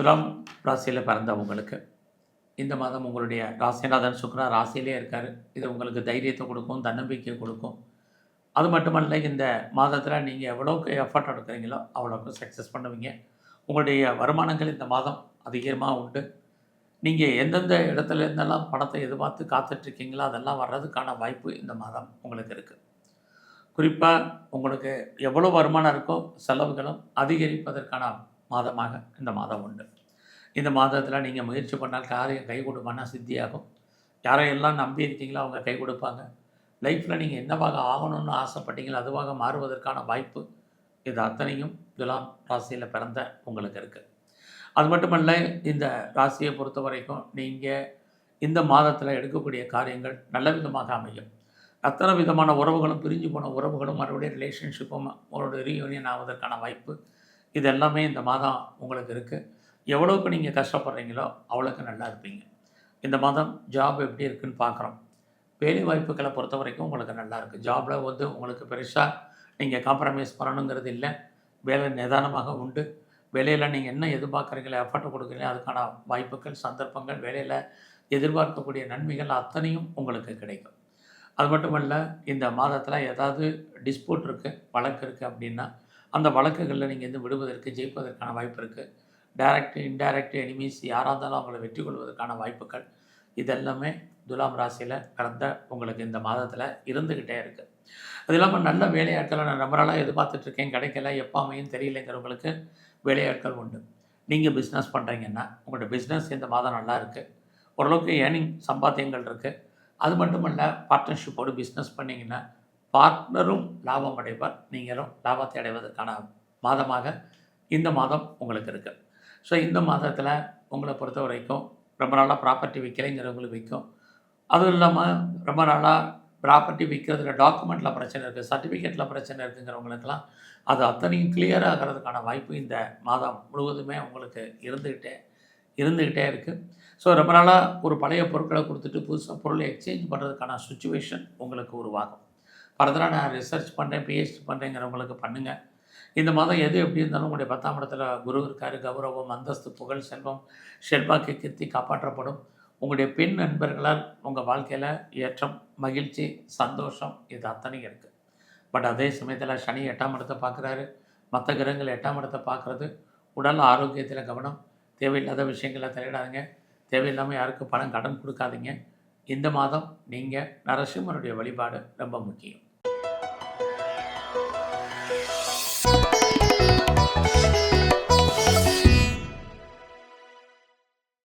துலாம் ராசியில் பிறந்தவங்களுக்கு இந்த மாதம் உங்களுடைய ராசிநாதன் சுக்ரா ராசியிலே இருக்கார். இது உங்களுக்கு தைரியத்தை கொடுக்கும் தன்னம்பிக்கை கொடுக்கும். அது மட்டுமல்ல இந்த மாதத்தில் நீங்கள் எவ்வளோக்கு எஃபர்ட் எடுக்கிறீங்களோ அவ்வளோக்கு சக்ஸஸ் பண்ணுவீங்க. உங்களுடைய வருமானங்கள் இந்த மாதம் அதிகமாக உண்டு. நீங்கள் எந்தெந்த இடத்துல இருந்தெல்லாம் பணத்தை எதிர்பார்த்து காத்துட்ருக்கீங்களோ அதெல்லாம் வர்றதுக்கான வாய்ப்பு இந்த மாதம் உங்களுக்கு இருக்குது குறிப்பாக உங்களுக்கு எவ்வளோ வருமானம் இருக்கோ செலவுகளும் அதிகரிப்பதற்கான மாதமாக இந்த மாதம் உண்டு. இந்த மாதத்தில் நீங்கள் முயற்சி பண்ணால் காரியம் கை கொடுப்பானா சித்தியாகும். யாரையெல்லாம் நம்பி இருக்கீங்களோ அவங்க கை கொடுப்பாங்க. லைஃப்பில் நீங்கள் என்னவாக ஆகணும்னு ஆசைப்பட்டீங்களோ அதுவாக மாறுவதற்கான வாய்ப்பு இது அத்தனையும் துலாம் ராசியில் பிறந்த உங்களுக்கு இருக்குது அது மட்டுமல்ல இந்த ராசியை பொறுத்த வரைக்கும் நீங்கள் இந்த மாதத்தில் எடுக்கக்கூடிய காரியங்கள் நல்ல விதமாக அமையும். அத்தனை விதமான உறவுகளும் பிரிஞ்சு போன உறவுகளும் மறுபடியும் ரிலேஷன்ஷிப்பும் ஒரு ரீயூனியன் ஆவதற்கான வாய்ப்பு இது எல்லாமே இந்த மாதம் உங்களுக்கு இருக்குது எவ்வளோக்கு நீங்கள் கஷ்டப்படுறீங்களோ அவ்வளோக்கு நல்லா இருப்பீங்க. இந்த மாதம் ஜாப் எப்படி இருக்குன்னு பார்க்குறோம். வேலை வாய்ப்புகளை பொறுத்த வரைக்கும் உங்களுக்கு நல்லா இருக்குது ஜாபில் வந்து உங்களுக்கு பெருசாக நீங்கள் காம்ப்ரமைஸ் பண்ணணுங்கிறது இல்லை. வேலை நிதானமாக உண்டு. வேலையில் நீங்கள் என்ன எதிர்பார்க்குறீங்களோ எஃபர்ட் கொடுக்குறீங்களோ அதுக்கான வாய்ப்புகள் சந்தர்ப்பங்கள் வேலையில் எதிர்பார்க்கக்கூடிய நன்மைகள் அத்தனையும் உங்களுக்கு கிடைக்கும். அது மட்டுமல்ல இந்த மாதத்தில் ஏதாவது டிஸ்பியூட் இருக்குது வழக்கு இருக்குது அப்படின்னா அந்த வழக்குகளில் நீங்கள் வந்து விடுவதற்கு ஜெயிப்பதற்கான வாய்ப்பு இருக்குது டைரக்ட் இன்டைரக்ட் எனிமீஸ் யாராக இருந்தாலும் அவங்கள வெற்றி கொள்வதற்கான வாய்ப்புகள் இதெல்லாமே துலாம் ராசியில் கடந்த உங்களுக்கு இந்த மாதத்தில் இருந்துக்கிட்டே இருக்குது அது இல்லாமல் நல்ல வேலையாட்களை நான் ரொம்ப நாளாக எதிர்பார்த்துட்ருக்கேன் கிடைக்கல எப்போ அமையும் தெரியலைங்கிறவங்களுக்கு வேலையாட்கள் உண்டு. நீங்கள் பிஸ்னஸ் பண்ணுறீங்கன்னா உங்களோட பிஸ்னஸ் இந்த மாதம் நல்லா இருக்குது ஓரளவுக்கு ஏர்னிங் சம்பாத்தியங்கள் இருக்குது அது மட்டுமல்ல பார்ட்னர்ஷிப்போடு பிஸ்னஸ் பண்ணிங்கன்னா பார்ட்னரும் லாபம் அடைவார் நீங்களும் லாபத்தை அடைவதற்கான மாதமாக இந்த மாதம் உங்களுக்கு இருக்குது ஸோ இந்த மாதத்தில் உங்களை பொறுத்த வரைக்கும் ரொம்ப நாளாக ப்ராப்பர்ட்டி விற்கலைங்கிறவங்களுக்கு விற்கும் அதுவும் இல்லாமல் ரொம்ப நாளாக ப்ராப்பர்ட்டி விற்கிறதுல டாக்குமெண்ட்டில் பிரச்சனை இருக்குது சர்டிஃபிகேட்டில் பிரச்சனை இருக்குங்கிறவங்களுக்கெல்லாம் அது அத்தனையும் கிளியர் ஆகிறதுக்கான வாய்ப்பு இந்த மாதம் முழுவதுமே உங்களுக்கு இருந்துக்கிட்டே இருந்துக்கிட்டே இருக்குது ஸோ ரொம்ப நாளாக ஒரு பழைய பொருட்களை கொடுத்துட்டு புதுசாக பொருளை எக்ஸ்சேஞ்ச் பண்ணுறதுக்கான சுச்சுவேஷன் உங்களுக்கு உருவாகும். ஃபர்தராக நான் ரிசர்ச் பண்ணுறேன் பிஹெச்டி பண்ணுறேங்கிறவங்களுக்கு பண்ணுங்கள் இந்த மாதம் எது எப்படி இருந்தாலும் உங்களுடைய பத்தாம் இடத்துல குரு இருக்கார் கௌரவம் அந்தஸ்து புகழ் செல்வம் செல்வாக்கு கீர்த்தி காப்பாற்றப்படும். உங்களுடைய பெண் நண்பர்களால் உங்கள் வாழ்க்கையில் ஏற்றம் மகிழ்ச்சி சந்தோஷம் இது அத்தனையும் இருக்குது பட் அதே சமயத்தில் சனி எட்டாம் இடத்தை பார்க்குறாரு. மற்ற கிரகங்கள் எட்டாம் இடத்தை பார்க்குறது. உடல் ஆரோக்கியத்தில் கவனம். தேவையில்லாத விஷயங்களை தலையிடாதீங்க. தேவையில்லாமல் யாருக்கும் பணம் கடன் கொடுக்காதீங்க. இந்த மாதம் நீங்கள் நரசிம்மருடைய வழிபாடு ரொம்ப முக்கியம்.